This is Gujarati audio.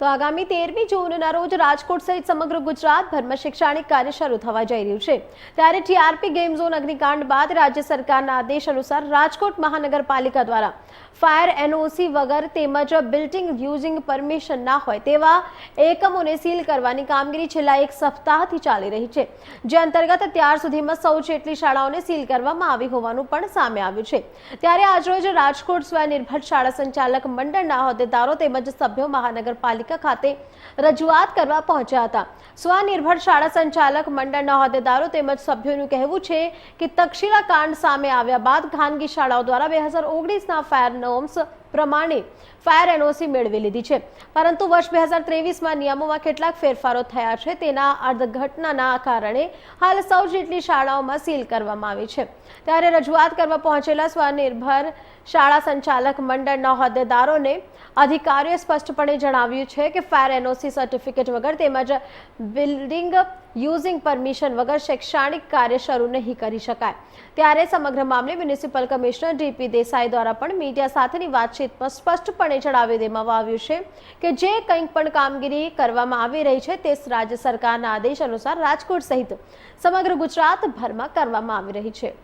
તો આગામી તેરમી જૂનના રોજ રાજકોટ સહિત સમગ્ર ગુજરાતભરમાં શૈક્ષણિક કાર્ય શરૂ થવા જઈ રહ્યું છે. ત્યારે ટીઆરપી ગેમ ઝોન અગ્નિકાંડ બાદ રાજ્ય સરકારના આદેશ અનુસાર રાજકોટ મહાનગરપાલિકા દ્વારા ફાયર એનઓસી વગર તેમજ બિલ્ડિંગ યુઝિંગ પરમિશન ના હોય તેવા એકમોને સીલ કરવાની કામગીરી છેલ્લા એક સપ્તાહથી ચાલી રહી છે. જે અંતર્ગત ત્યાર સુધીમાં સૌ જેટલી શાળાઓને સીલ કરવામાં આવી હોવાનું પણ સામે આવ્યું છે. ત્યારે આજરોજ રાજકોટ સ્વનિર્ભર શાળા સંચાલક મંડળના હોદ્દેદારો તેમજ સભ્યો મહાનગરપાલિકા ખાતે રજૂઆત કરવા પહોંચ્યા હતા. સ્વનિર્ભર શાળા સંચાલક મંડળના હોદ્દેદારો તેમજ સભ્યોનું કહેવું છે કે તક્ષશિલા કાંડ સામે આવ્યા બાદ ખાનગી શાળાઓ દ્વારા બે હજાર ઓગણીસના ફાયર નોર્મ્સ પ્રમાણે ફાયર એનઓસી મેળવી લીધી છે. પરંતુ વર્ષ બે હજાર ત્રેવીસમાં નિયમોમાં કેટલાક ફેરફારો થયા છે. તેના અર્ધઘટનાના કારણે હાલ સૌ જેટલી શાળાઓમાં સીલ કરવામાં આવી છે. ત્યારે રજૂઆત કરવા પહોંચેલા સ્વનિર્ભર શાળા સંચાલક મંડળના હોદ્દેદારોને અધિકારીઓએ સ્પષ્ટપણે જણાવ્યું છે કે ફાયર એનઓસી સર્ટિફિકેટ વગર તેમજ બિલ્ડિંગ યુઝિંગ પરમિશન વગર શૈક્ષણિક કાર્ય શરૂ નહીં કરી શકાય. ત્યારે સમગ્ર મામલે મ્યુનિસિપલ કમિશનર ડીપી દેસાઈ દ્વારા પણ મીડિયા સાથેની વાતચીતમાં સ્પષ્ટપણે જણાવી દેવામાં આવ્યું છે કે જે કંઈક પણ કામગીરી કરવામાં આવી રહી છે, તે રાજ્ય સરકારના આદેશ અનુસાર રાજકોટ સહિત સમગ્ર ગુજરાતભરમાં કરવામાં આવી રહી છે.